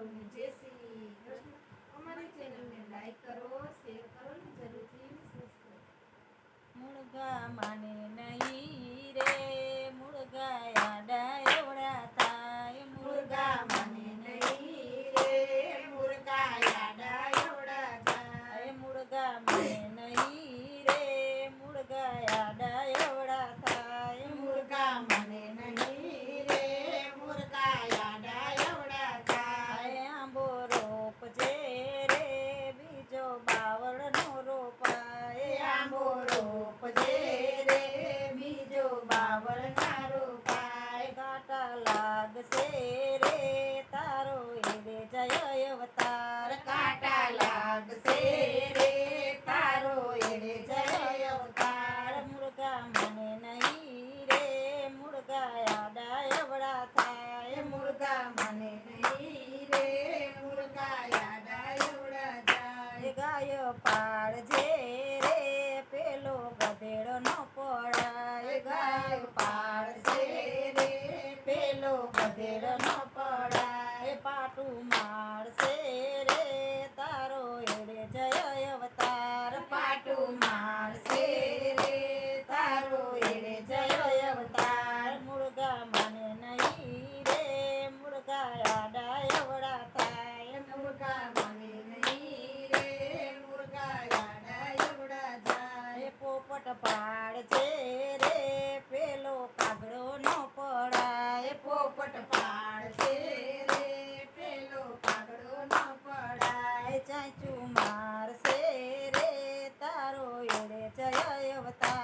જે શ્રી કૃષ્ણ અમારી ચેનલને લાઈક કરો શેર કરો ને જરૂરથી સબસ્ક્રાઈબ મુળગા માને નહીં કાકા લાગશે રે કાટા લાગશે રે તારો મુર્ગા મને નહીં રે મુર્ગા આડા એવડા મુર્ગા મને નહીં રે મુર્ગા આડા એવડા જાય ગાય પાડજે પાટું ચુમાર છે રે તારો એડે જય અવતાર.